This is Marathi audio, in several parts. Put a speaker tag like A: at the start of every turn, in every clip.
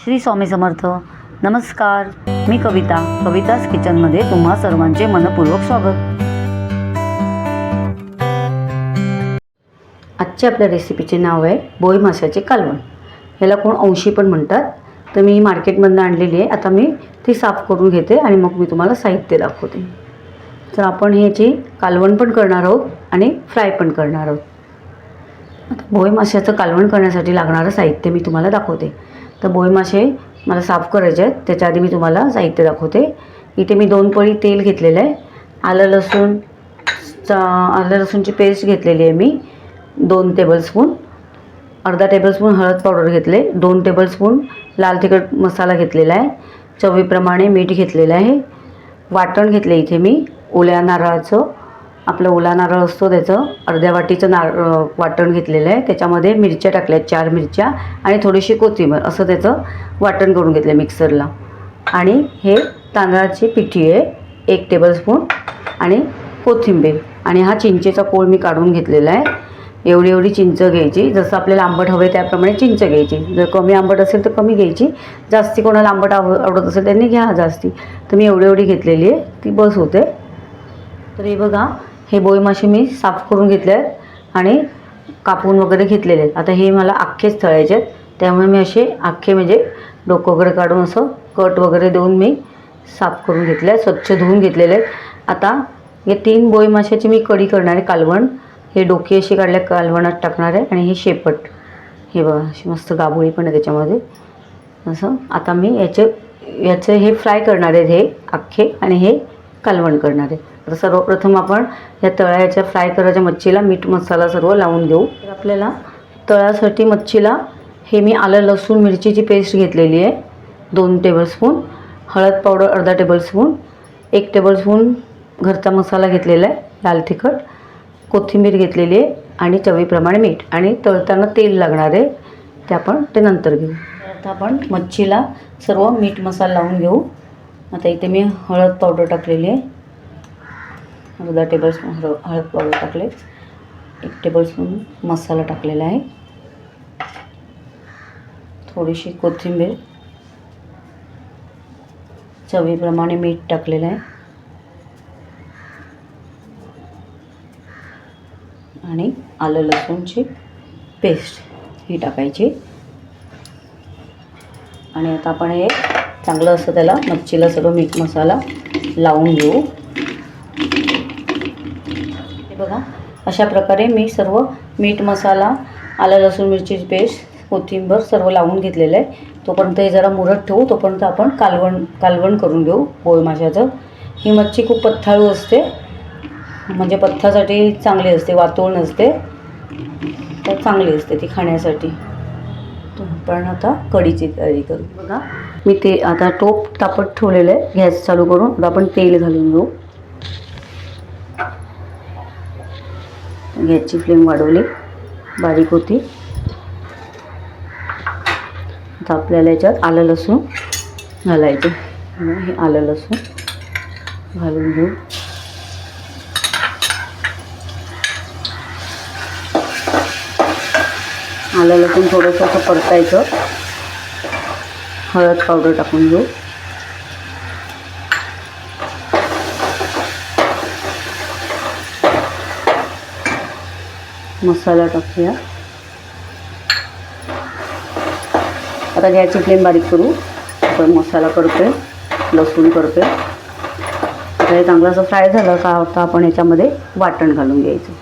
A: श्री स्वामी समर्थ. नमस्कार. मी कविता. कविताच किचनमध्ये तुम्हा सर्वांचे मनपूर्वक स्वागत. आजच्या आपल्या रेसिपीचे नाव आहे बोई माशाचे कालवण. याला कोण अंशी पण म्हणतात. तर मी मार्केटमधनं आणलेली आहे. आता मी ती साफ करून घेते आणि मग मी तुम्हाला साहित्य दाखवते. तर आपण ह्याची कालवण पण करणार आहोत आणि फ्राय पण करणार आहोत. आता भोई माशाचं कालवण करण्यासाठी लागणारं साहित्य मी तुम्हाला दाखवते. तर भोई मासे मला साफ करायचे आहेत. त्याच्या आधी मी तुम्हाला साहित्य दाखवते. इथे मी दोन पळी तेल घेतलेलं आहे. आलं लसूण चा आलं लसूणची पेस्ट घेतलेली आहे मी. दोन टेबलस्पून अर्धा टेबलस्पून हळद पावडर घेतले. दोन टेबलस्पून लाल तिखट मसाला घेतलेला आहे. चवीप्रमाणे मीठ घेतलेलं आहे. वाटण घेतले इथे मी. ओल्या नारळाचं. आपलं ओला नारळ असतो त्याचं. अर्ध्या वाटीचं नारळ वाटण घेतलेलं आहे. त्याच्यामध्ये मिरच्या टाकल्या आहेत चार मिरच्या आणि थोडीशी कोथिंबीर असं त्याचं वाटण करून घेतलं मिक्सरला. आणि हे तांदळाची पिठी आहे एक टेबलस्पून आणि कोथिंबीर. आणि हा चिंचेचा कोळ मी काढून घेतलेला आहे. एवढी एवढी चिंच घ्यायची. जसं आपल्याला आंबट हवे त्याप्रमाणे चिंच घ्यायची. जर कमी आंबट असेल तर कमी घ्यायची. जास्ती कोणाला आंबट आव आवडत असेल त्यांनी घ्या जास्ती. तर मी एवढी एवढी घेतलेली आहे. ती बस होते. तर हे बघा हे बोई मासे मी साफ करून घेतले आहेत आणि कापून वगैरे घेतलेले आहेत. आता हे मला अख्खेच तळायचे आहेत. त्यामुळे मी असे अख्खे म्हणजे डोकं वगैरे काढून असं कट वगैरे देऊन मी साफ करून घेतले आहे स्वच्छ धुवून घेतलेले आहेत. आता हे तीन बोई माशाची मी कढी करणार आहे कालवण. हे डोके अशी काढल्या कालवणात टाकणार आहे आणि हे शेपट. हे बघा अशी मस्त गाभोळी पण आहे त्याच्यामध्ये. असं. आता मी याचे याचे हे फ्राय करणार आहेत हे अख्खे आणि हे कालवण करणार आहे तर सर्वप्रथम आपण या तळ्याच्या फ्राय करायच्या मच्छीला मीठ मसाला सर्व लावून देऊ तर आपल्याला तळ्यासाठी मच्छीला हे मी आलं लसूण मिरचीची पेस्ट घेतलेली आहे. दोन टेबलस्पून हळद पावडर अर्धा टेबलस्पून एक टेबलस्पून घरचा मसाला घेतलेला आहे लाल तिखट. कोथिंबीर घेतलेली आहे आणि चवीप्रमाणे मीठ. आणि तळताना तेल लागणार आहे ते आपण ते नंतर घेऊ. आता आपण मच्छीला सर्व मीठ मसाला लावून घेऊ. आता इथे मी हळद पावडर टाकलेली आहे. अर्धा टेबलस्पून हळ हळद पावडर टाकले. एक टेबलस्पून मसाला टाकलेला आहे. थोडीशी कोथिंबीर. चवीप्रमाणे मीठ टाकलेलं आहे. आणि आलं लसूणची पेस्ट ही टाकायची. आणि आता आपण हे चांगलं असं त्याला मच्छीला सगळं मीठ मसाला लावून घेऊ. बघा. अशा प्रकारे मी सर्व मीठ मसाला आलं लसूण मिरचीची पेस्ट कोथिंबर सर्व लावून घेतलेलं आहे. तोपर्यंत हे जरा मुरत ठेवू. तोपर्यंत आपण कालवण कालवण करून घेऊ पोळ माशाचं. ही मच्छी खूप पथ्थाळू असते. म्हणजे पत्थासाठी चांगली असते वातोळ नसते. तर चांगली असते ती खाण्यासाठी. पण आता कढीची तयारी करू. बघा. मी ते आता टोप तापत ठेवलेलं आहे. गॅस चालू करून. आता आपण तेल घालून घेऊ. गॅसची फ्लेम वाढवली. बारीक होती. आता आपल्याला याच्यात आलं लसूण घालायचं. हे आलं लसूण घालून घेऊ. आलं लसूण थोडंसं असं परतायचं. हळद पावडर टाकून घेऊ. मसाला टाकूया. आता गॅसची फ्लेम बारीक करू. आपण मसाला करतोय लसूण करतोय. आता हे चांगलं असं फ्राय झालं का आता आपण याच्यामध्ये वाटण घालून घ्यायचं.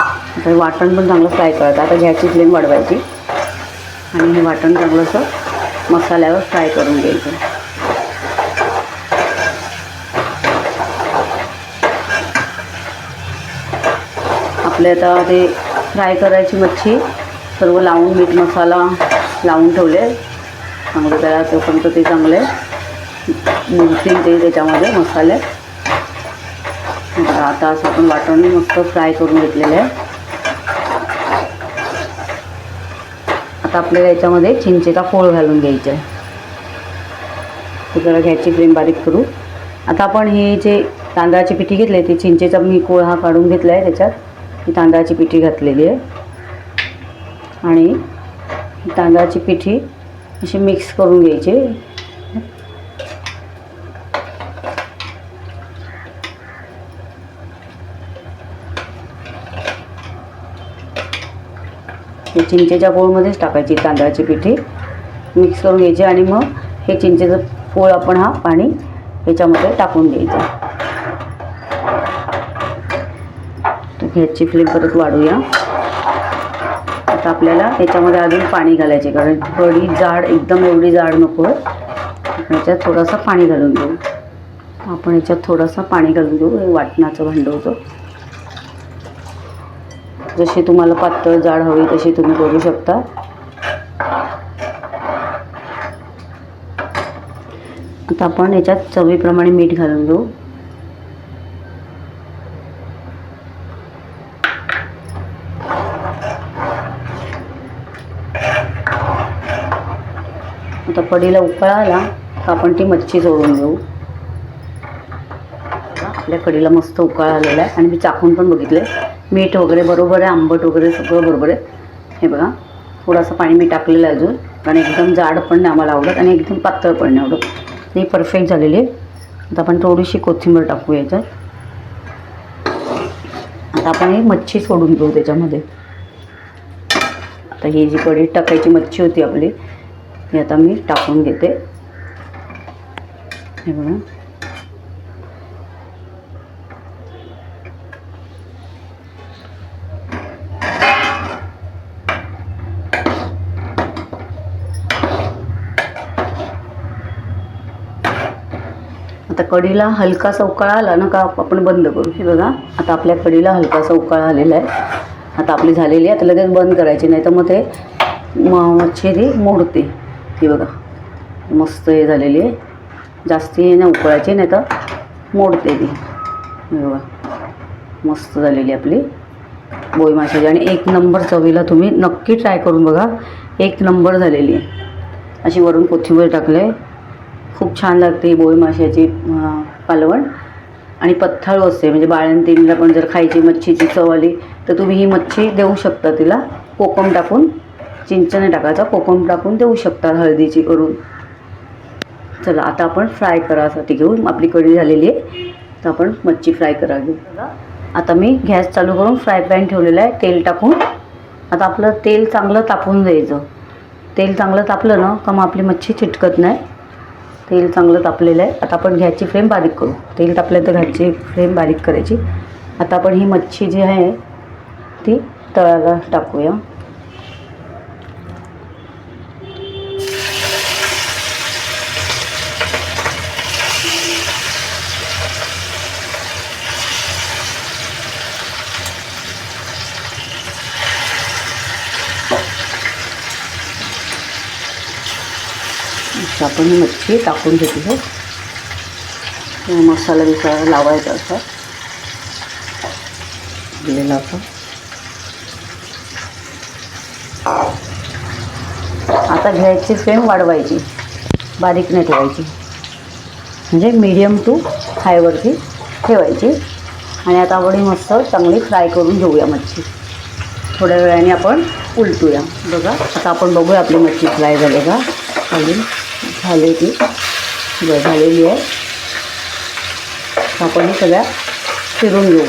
A: आता हे वाटण पण चांगलं फ्राय करायचं. आता गॅसची फ्लेम वाढवायची. आणि हे वाटण चांगलं असं मसाल्यावर फ्राय करून घ्यायचं. आपले आता ते फ्राय करायची मच्छी. सर्व लावून मीठ मसाला लावून ठेवले. चांगलं त्याला तोपर्यंत ते चांगले मुरतील ते त्याच्यामध्ये मसाले. आता असं आपण वाटण मस्त फ्राय करून घेतलेले आहे. आता आपल्याला याच्यामध्ये चिंचेचा फोळ घालून घ्यायचा. आहे तर जरा घ्यायची फ्रेम बारीक करू. आता आपण हे जे तांदळाची पिठी घेतली आहे ती चिंचेचा मी कोळ हा काढून घेतला आहे त्याच्यात. ही तांदळाची पिठी घातलेली आहे. आणि तांदळाची पिठी अशी मिक्स करून घ्यायची. चिंचेच्या पोळमध्येच टाकायची तांदळाची पिठी. मिक्स करून घ्यायची आणि मग हे चिंचेचं पोळ आपण हा पाणी याच्यामध्ये टाकून द्यायचं. ह्याची फ्लेम परत वाढूया. आता आपल्याला याच्यामध्ये अजून पाणी घालायचे कारण थोडी जाड एकदम एवढी जाड नको. आहे याच्यात थोडासा पाणी घालून देऊ आपण याच्यात थोडासा पाणी घालून देऊ हे वाटणाचं भांडं होतं. जशी तुम्हाला पातळ जाड हवी तशी तुम्ही करू शकता. आता आपण याच्यात चवीप्रमाणे मीठ घालून घेऊ. आता उकळा आला तर आपण ती मच्छी सोडून घेऊ आपल्या कढीला मस्त उकाळ आलेला आहे. आणि मी चाकून पण बघितले मीठ वगैरे बरोबर आहे आंबट वगैरे सगळं बरोबर आहे. हे बघा थोडंसं पाणी मी टाकलेलं आहे अजून. कारण एकदम जाड पण नाही आम्हाला आवडत आणि एकदम पातळ पण नाही आवडत. ही परफेक्ट झालेली आहे. आता आपण थोडीशी कोथिंबीर टाकू याच्यात. आता आपण ही मच्छी सोडून घेऊ त्याच्यामध्ये. आता ही जी कडी टाकायची मच्छी होती आपली हे आता मी टाकून घेते. हे बघा. आता कढीला हलकासा उकाळा आला ना का आपण बंद करू. हे बघा आता आपल्या कढीला हलकासा उकाळा आलेला आहे. आता आपली झालेली आहे आता लगेच बंद करायची नाही तर मग ते म मोडते. ती बघा. मस्त हे झालेली आहे. जास्ती हे नाही उकळायची नाही तर मोडते ती. बघा. मस्त झालेली आपली. बोई माशाची. आणि एक नंबर चवीला तुम्ही नक्की ट्राय करून बघा. एक नंबर झालेली आहे. अशी वरून कोथिंबीर टाकले खूप छान लागते ही बोई माशाची कालवण आणि पथ्थाळू असते म्हणजे बाळंतीला पण जर खायची मच्छीची चव आली तर तुम्ही ही मच्छी देऊ शकता तिला. कोकम टाकून. चिंचने टाकायचा कोकम टाकून देऊ शकता हळदीची करून. चला आता आपण फ्राय करायसाठी घेऊ. आपली कढी झालेली आहे. तर आपण मच्छी फ्राय करा घेऊ. आता मी गॅस चालू करून फ्राय पॅन ठेवलेला आहे. तेल टाकून. आता आपलं तेल चांगलं तापून द्यायचं. तेल चांगलं तापलं ना का मग आपली मच्छी चिटकत नाही. तेल चांगलं तापलेलं आहे. आता आपण गॅसची फ्लेम बारीक करू. तेल तापल्यानंतर घ्यायची फ्लेम बारीक करायची. आता आपण ही मच्छी जी आहे ती तळाला टाकूया. आपण ही मच्छी टाकून घेतली. आहे मसाला बिसाला लावायचा असा. दिलेला आपण. आता घ्यायची फ्लेम वाढवायची. बारीक नाही ठेवायची. म्हणजे मीडियम टू हायवरती ठेवायची. आणि आता आपण ही मस्त चांगली फ्राय करून घेऊया मच्छी. थोड्या वेळाने आपण उलटूया. बघा आता आपण बघूया आपली मच्छी फ्राय झाली का? अजून झाले ती. बरं झालेली आहे. आपण ही सगळ्या फिरून घेऊ.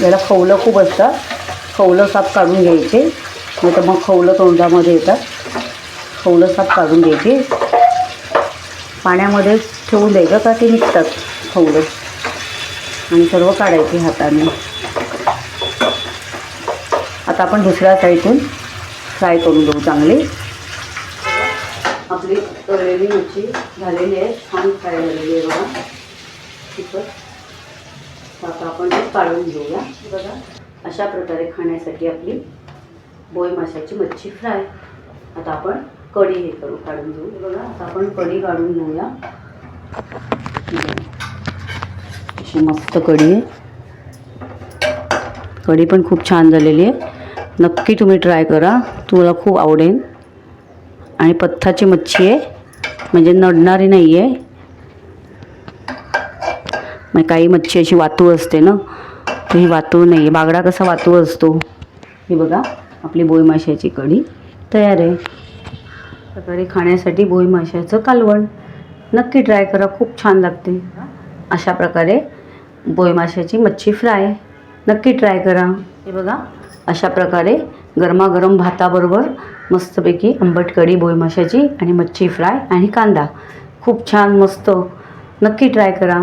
A: याला खवलं खूप असतात. खवलं साप काढून घ्यायचे. नाही तर मग खवलं तोंडामध्ये येतात. खवलं साप काढून घ्यायचे. पाण्यामध्ये ठेवून द्यायचं का ते निघतात. खवलं आणि सर्व काढायचे हाताने. आता आपण दुसऱ्या साईडून फ्राय करून घेऊ चांगली. आपली तळलेली मच्छी झालेली आहे छान फ्राय झालेली आहे बघा. खूपच आता आपण ते काढून घेऊया. बघा. अशा प्रकारे खाण्यासाठी आपली बोई माशाची मच्छी फ्राय. आता आपण कढी हे करू काढून घेऊ. बघा आता आपण कढी काढून घेऊया. अशी मस्त कढी आहे. कढी पण खूप छान झालेली आहे. नक्की तुम्ही ट्राय करा. तुम्हाला खूप आवडेल. आणि पथ्थाची मच्छी आहे. म्हणजे नडणारी नाही आहे. मग काही मच्छी अशी वातूळ असते ना तर ही वातू नाही आहे. बागडा कसा वातू असतो? हे बघा आपली बोई माशाची कढी तयार आहे. प्रकारे खाण्यासाठी बोई माशाचं कालवण. नक्की ट्राय करा खूप छान लागते. अशा प्रकारे बोई माशाची मच्छी फ्राय नक्की ट्राय करा. हे बघा अशा प्रकारे गरमागरम भाताबरोबर मस्तपैकी आंबट कढी बोई माशाची आणि मच्छी फ्राय आणि कांदा. खूप छान मस्त. नक्की ट्राय करा.